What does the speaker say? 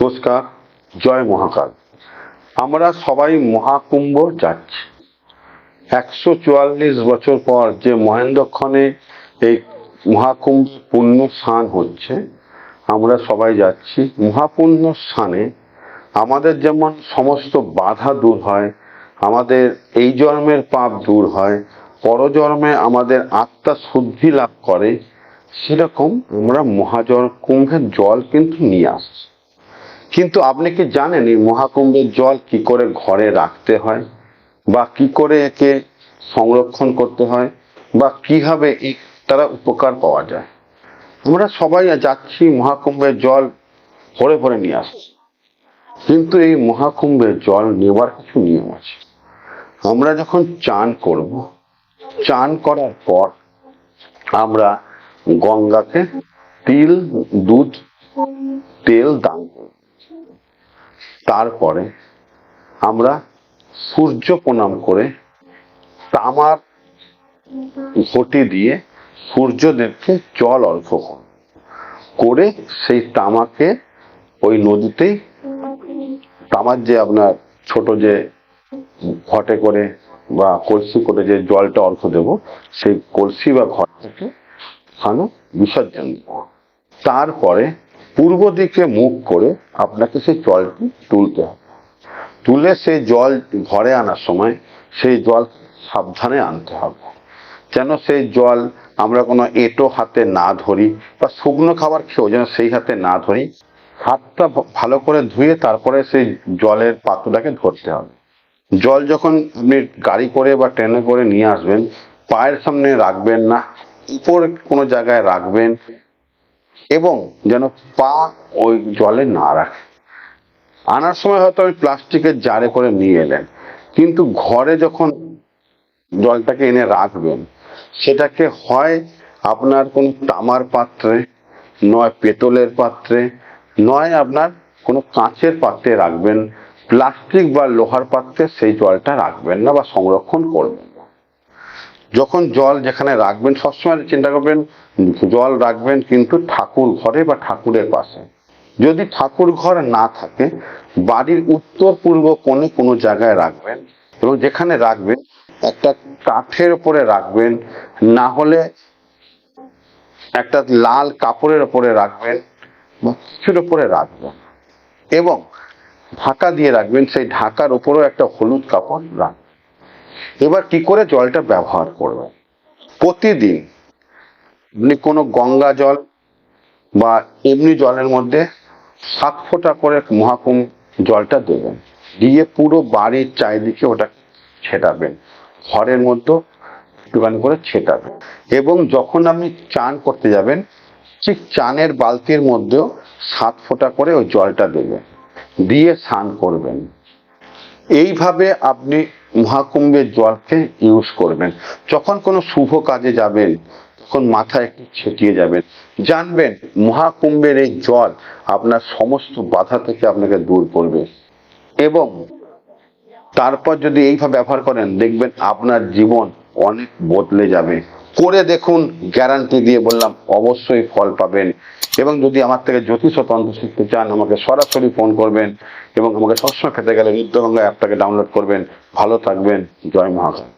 নমস্কার জয় মহাকাল। আমরা সবাই মহাকুম্ভ যাচ্ছি। একশো চুয়াল্লিশ বছর পর যে মহেন্দ্রক্ষণে এই মহাকুম্ভ পুণ্য স্নান হচ্ছে, আমরা সবাই যাচ্ছি মহাপুণ্য স্নানে আমাদের যেমন সমস্ত বাধা দূর হয়, আমাদের এই জন্মের পাপ দূর হয়, পরজন্মে আমাদের আত্মা শুদ্ধি লাভ করে, সেরকম আমরা মহাজল কুম্ভের জল কিন্তু নিয়ে আসছি। কিন্তু আপনি কি জানেন এই মহাকুম্ভের জল কি করে ঘরে রাখতে হয়? বা কি করে একে সংরক্ষণ করতে হয়? বা কীভাবে তারা উপকার পাওয়া যায়? আমরা সবাই যাচ্ছি মহাকুম্ভের জল ভরে ভরে নিয়ে আসছি কিন্তু এই মহাকুম্ভের জল নেওয়ার কিছু নিয়ম আছে। আমরা যখন চান করব, চান করার পর আমরা গঙ্গাকে তিল, দুধ, তেল করব তারপরে আমরা সূর্য প্রণাম করে তামার ঘটি দিয়ে সূর্যদেবকে জল করব। করে সেই তামাকে ওই নদীতেই তামার যে আপনার ছোট যে ঘটে করে বা কলসি করে যে জলটা অর্ঘ দেব, সেই কলসি বা ঘট থেকে ওখানে বিসর্জন দেব তারপরে পূর্ব দিকে মুখ করে আপনাকে সেই জলটি তুলতে হবে। তুলে সেই জল ঘরে আনার সময় সেই জল সাবধানে আনতে হবে। যেন সেই জল আমরা কোনো এঁটো হাতে না ধরি বা শুকনো খাবার খেয়েও যেন সেই হাতে না ধরি, হাতটা ভালো করে ধুয়ে তারপরে সেই জলের পাত্রটাকে ধরতে হবে। জল যখন আপনি গাড়ি করে বা ট্রেনে করে নিয়ে আসবেন, পায়ের সামনে রাখবেন না, উপর কোনো জায়গায় রাখবেন এবং যেন পা ওই জলে না রাখে। আনার সময় হয়তো ওই প্লাস্টিকের জারে করে নিয়ে এলেন, কিন্তু ঘরে যখন জলটাকে এনে রাখবেন, সেটাকে হয় আপনার কোনো তামার পাত্রে, নয় পেতলের পাত্রে, নয় আপনার কোনো কাঁচের পাত্রে রাখবেন, প্লাস্টিক বা লোহার পাত্রে সেই জলটা রাখবেন না বা সংরক্ষণ করবেন। যখন জল যেখানে রাখবেন, সবসময় চিন্তা করবেন, জল রাখবেন কিন্তু ঠাকুর ঘরে বা ঠাকুরের পাশে। যদি ঠাকুর ঘর না থাকে, বাড়ির উত্তর পূর্ব কোণে কোনো জায়গায় রাখবেন এবং যেখানে রাখবেন, একটা কাঠের উপরে রাখবেন, না হলে একটা লাল কাপড়ের উপরে রাখবেন, বা কিছুর উপরে রাখবেন। এবং ঢাকা দিয়ে রাখবেন, সেই ঢাকার উপরেও একটা হলুদ কাপড় রাখবেন। এবার কি করে জলটা ব্যবহার করবেন প্রতিদিন আপনি কোনো গঙ্গা জল বা এমনি জলের মধ্যে সাত ফোঁটা করে মহাকুম জলটা দেবেন। দিয়ে পুরো বাড়ির চারিদিকে ওটা ছেটাবেন। ঘরের মধ্যে একটুখানি করে ছেটাবেন। এবং যখন আপনি চান করতে যাবেন, ঠিক চানের বালতির মধ্যেও সাত ফোঁটা করে ওই জলটা দেবেন। দিয়ে স্নান করবেন। এইভাবে আপনি মহাকুম্ভের জলকে ইউজ করবেন। যখন কোনো শুভ কাজে যাবেন, তখন মাথায় একটু ছেটিয়ে যাবেন। জানবেন মহাকুম্ভের এই জল আপনার সমস্ত বাধা থেকে আপনাকে দূর করবে। এবং তারপর যদি এইভাবে ব্যবহার করেন, দেখবেন আপনার জীবন অনেক বদলে যাবে। করে দেখুন গ্যারান্টি দিয়ে বললাম, অবশ্যই ফল পাবেন। এবং যদি আমার থেকে জ্যোতিষ তন্ত্র শিখতে চান, আমাকে সরাসরি ফোন করবেন এবং আমাকে সবসময় খেতে গেলে নিত্যগঙ্গা অ্যাপটাকে ডাউনলোড করবেন। ভালো থাকবেন। জয় মহাকাল।